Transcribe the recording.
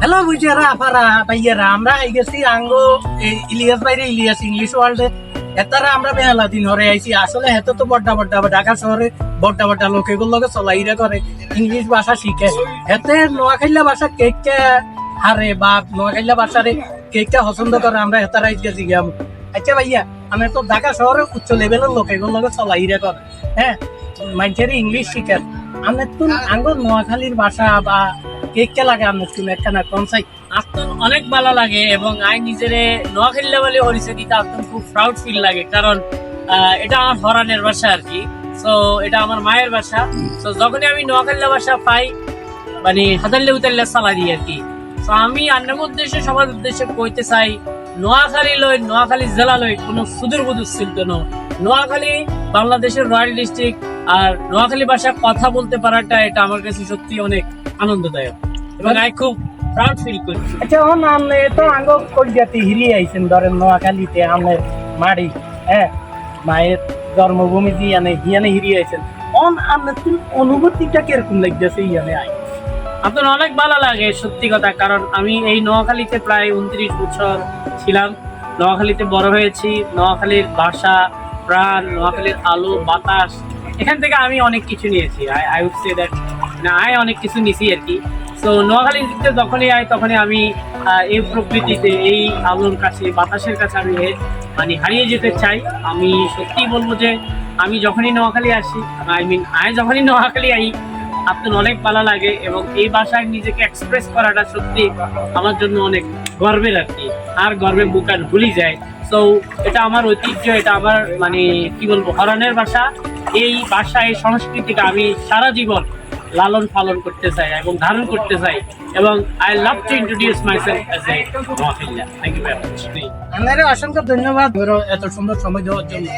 Hello বুঝারা আপারা ভাইয়ারা আমরা এই গেছি আঙ্গো ইলিয়াস বাইরে, ইলিয়াস ইংলিশ ওয়ার্ল্ডে। এতারা আমরা মেলা দিন হরে আইছি। আসলে হেতো তো বড্ডা বড্ডা ঢাকা শহরে বড্ডা বড্ডা লোক এগুলো লগে চলাইরা করে। ইংলিশ ভাষা শিখে। হেতে নোয়াখাইলা ভাষা কেকটা হারে বা নোয়াখাইলা ভাষারে কেকটা পছন্দ করে, আমরা হেতারা আইজ গেছি গিয়াম আচ্ছা ভাইয়া আমি তো ঢাকা শহরে উচ্চ লেভেলের লোক এগুলো লগে চলাইরা করে। হ্যাঁ মানুষের ইংলিশ শিখেন আমি তো আঙ্গো নোয়াখালীর ভাষা বা কেকটা লাগে আমি তুমি একখানা কনসাই আস্তন অনেক ভালো লাগে এবং আই নিজেরে নোয়াখালী বলে হরিছে দিতে আস্তন খুব প্রাউড ফিল লাগে কারণ এটা আমার হরানের ভাষা আর কি। সো এটা আমার মায়ের ভাষা তো যখনই আমি নোয়াখালী ভাষা পাই মানে হাজারলে উতারলে চালা দিই আর কি। তো আমি অন্যের উদ্দেশ্যে, সবার উদ্দেশ্যে কইতে চাই, নোয়াখালী লই, নোয়াখালী জেলা লই কোনো সুদূর বুদুর ছিল না নোয়াখালী বাংলাদেশের রয়্যাল ডিস্ট্রিক্ট আর নোয়াখালী ভাষা কথা বলতে পারাটা এটা আমার কাছে সত্যি অনেক আনন্দদায়ক। এবং আমি খুব প্রাউড ফিল করি। আচ্ছা ও নাম তো আঙ্গো কলজাতি হিরি আইছেন ধরেন নোয়াখালীতে আমের মাড়ি হ্যাঁ? মায়ের জন্মভূমি জিয়ানে হিয়ানে হিরি আইছেন। অন আমনে তুমি অনুভূতিটা কীরকম লাগতেছে ইয়ানে আই? আপনার অনেক ভালো লাগে সত্যি কথা কারণ আমি এই নোয়াখালীতে প্রায় উনত্রিশ বছর ছিলাম। নোয়াখালীতে বড় হয়েছি নোয়াখালীর ভাষা প্রাণ নোয়াখালীর আলো বাতাস এখান থেকে আমি অনেক কিছু নিয়েছি। আই উড সে দ্যাট না আই অনেক কিছু নিছি আর কি। তো নোয়াখালীতে যখনই আই তখনই আমি এই প্রকৃতিতে, এই আলোর কাছে, বাতাসের কাছে আমি মানে হারিয়ে যেতে চাই। আমি সত্যিই বলব যে, আমি যখনই নোয়াখালী আসি, আই মিন, আয় যখনই নোয়াখালী আই, আপনার অনেক ভালো লাগে এবং এই ভাষায় নিজেকে এক্সপ্রেস করাটা সত্যি আমার জন্য অনেক গর্বের আর কি। আর গর্বে বুকার ভুলি যায়। তো এটা আমার ঐতিহ্য, এটা আমার মানে কি বলব, হরণের ভাষা এই ভাষা এই সংস্কৃতিকে আমি সারা জীবন লালন পালন করতে চাই এবং ধারণ করতে চাই এবং I love to introduce myself as a মহাফিল্লা thank you very much অসংখ্য ধন্যবাদ। এত সুন্দর সময় দেওয়ার জন্য।